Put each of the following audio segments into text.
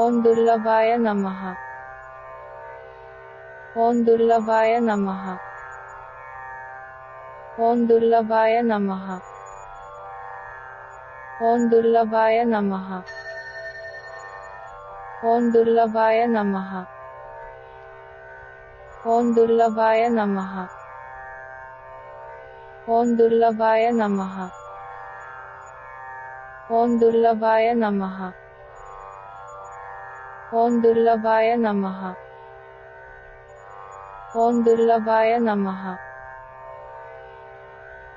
ॐ दुर्लभाय नमः। ॐ दुर्लभाय नमः। ॐ दुर्लभाय नमः। ॐ दुर्लभाय नमः। ॐ दुर्लभाय नमः। ॐ दुर्लभाय नमः। ॐ दुर्लभाय नमः। ॐ दुर्लभाय नमः। ॐ दुर्लभाय नमः। ॐ दुर्लभाय नमः।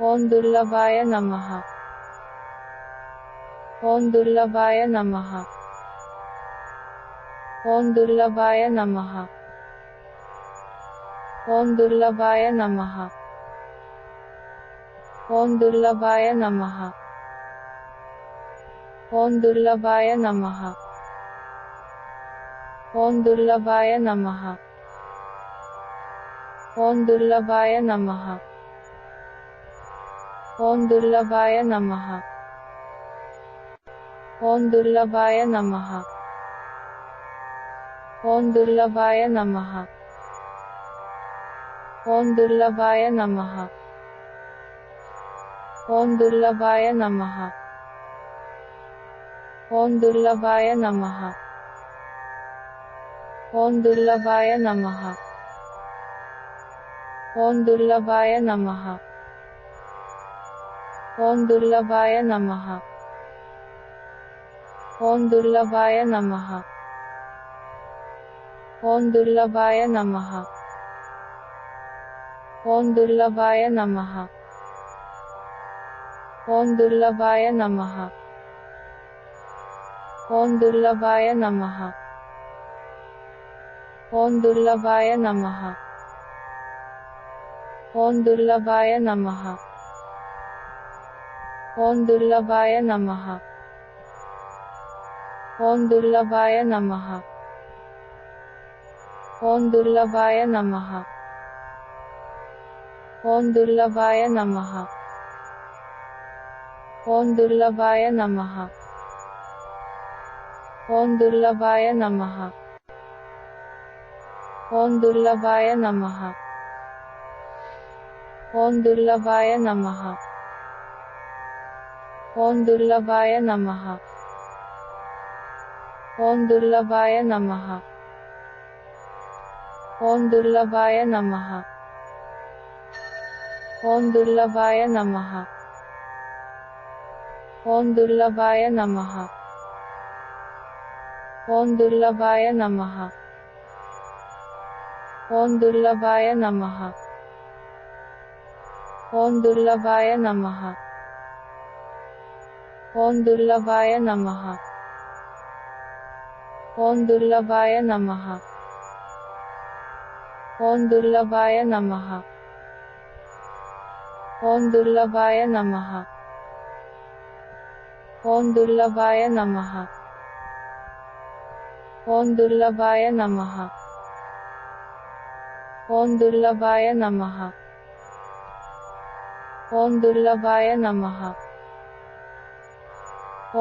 ॐ दुर्लभाय नमः। ॐ दुर्लभाय नमः। ॐ दुर्लभाय नमः। ॐ दुर्लभाय नमः। ॐ दुर्लभाय नमः। ॐ दुर्लभाय नमः। ॐ दुर्लभाय नमः। ॐ दुर्लभाय नमः। ॐ दुर्लभाय नमः। ॐ दुर्लभाय नमः। ॐ दुर्लभाय नमः। ॐ दुर्लभाय नमः। ॐ दुर्लभाय नमः। ॐ दुर्लभाय नमः। ॐ दुर्लभाय नमः ॐ दुर्लभाय नमः ॐ दुर्लभाय नमः ॐ दुर्लभाय नमः ॐ दुर्लभाय नमः ॐ दुर्लभाय नमः ॐ दुर्लभाय नमः ॐ दुर्लभाय नमः ॐ दुर्लभाय नमः ॐ दुर्लभाय नमः ॐ दुर्लभाय नमः ॐ दुर्लभाय नमः ॐ दुर्लभाय नमः ॐ दुर्लभाय नमः ॐ दुर्लभाय नमः ॐ दुर्लभाय नमः ॐ दुर्लभाय नमः ॐ दुर्लभाय नमः ॐ दुर्लभाय नमः ॐ दुर्लभाय नमः ॐ दुर्लभाय नमः ॐ दुर्लभाय नमः ॐ दुर्लभाय नमः ॐ दुर्लभाय नमः ॐ दुर्लभाय नमः ॐ दुर्लभाय नमः ॐ दुर्लभाय नमः ॐ दुर्लभाय नमः ॐ दुर्लभाय नमः ॐ दुर्लभाय नमः ॐ दुर्लभाय नमः ॐ दुर्लभाय नमः ॐ दुर्लभाय नमः ॐ दुर्लभाय नमः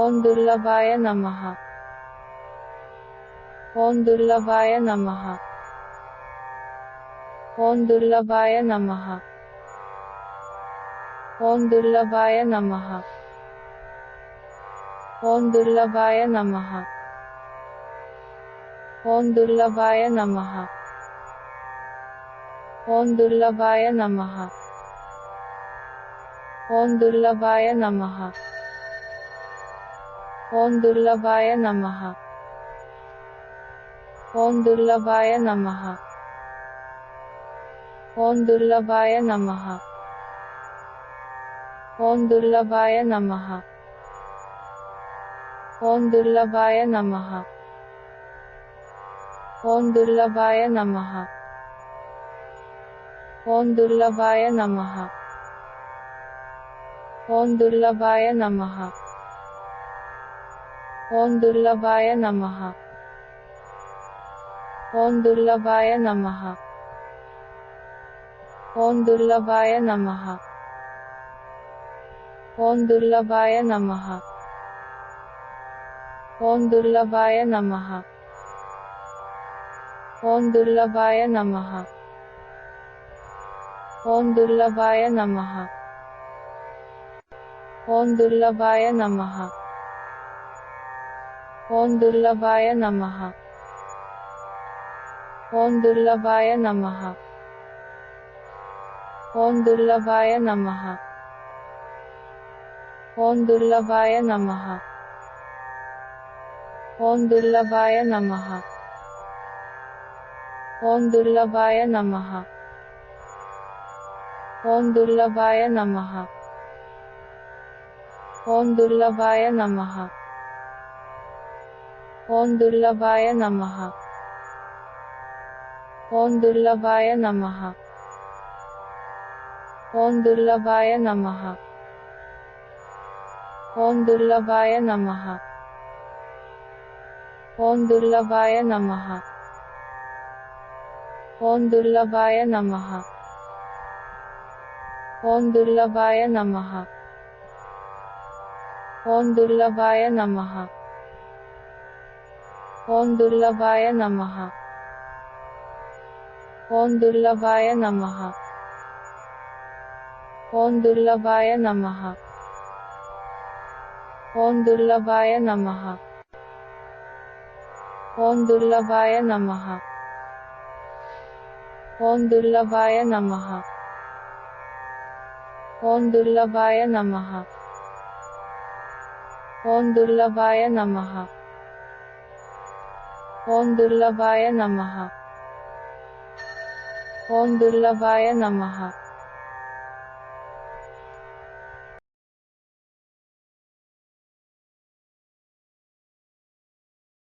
ॐ दुर्लभाय नमः ॐ दुर्लभाय नमः ॐ दुर्लभाय नमः ॐ दुर्लभाय नमः ॐ दुर्लभाय नमः ॐ दुर्लभाय नमः ॐ दुर्लभाय नमः ॐ दुर्लभाय नमः ॐ दुर्लभाय नमः ॐ दुर्लभाय नमः ॐ दुर्लभाय नमः ॐ दुर्लभाय नमः ॐ दुर्लभाय नमः ॐ दुर्लभाय नमः ओम दुर्लभाय नमः ओम दुर्लभाय नमः ओम दुर्लभाय नमः ओम दुर्लभाय नमः ओम दुर्लभाय नमः ओम दुर्लभाय नमः ओम दुर्लभाय नमः ओम दुर्लभाय नमः ओम दुर्लभाय नमः। ओम दुर्लभाय नमः। ओम दुर्लभाय नमः। ओम दुर्लभाय नमः। ओम दुर्लभाय नमः। ओम दुर्लभाय नमः। ओम दुर्लभाय नमः। ओम दुर्लभाय नमः। ओम दुर्लभाय नमः। ओम दुर्लभाय नमः। ओम दुर्लभाय नमः। ओम दुर्लभाय नमः। ओम दुर्लभाय नमः। ओम दुर्लभाय नमः। ओम दुर्लभाय नमः। ओम दुर्लभाय नमः। ओम दुर्लभाय नमः। ओम दुर्लभाय नमः। ओम दुर्लभाय नमः। ओम दुर्लभाय नमः। ओम दुर्लभाय नमः। ओम दुर्लभाय नमः। ओम दुर्लभाय नमः। ओम दुर्लभाय नमः। ॐ दुर्लभाय नमः। ओम दुर्लभाय नमः। ओम दुर्लभाय नमः। ओम दुर्लभाय नमः।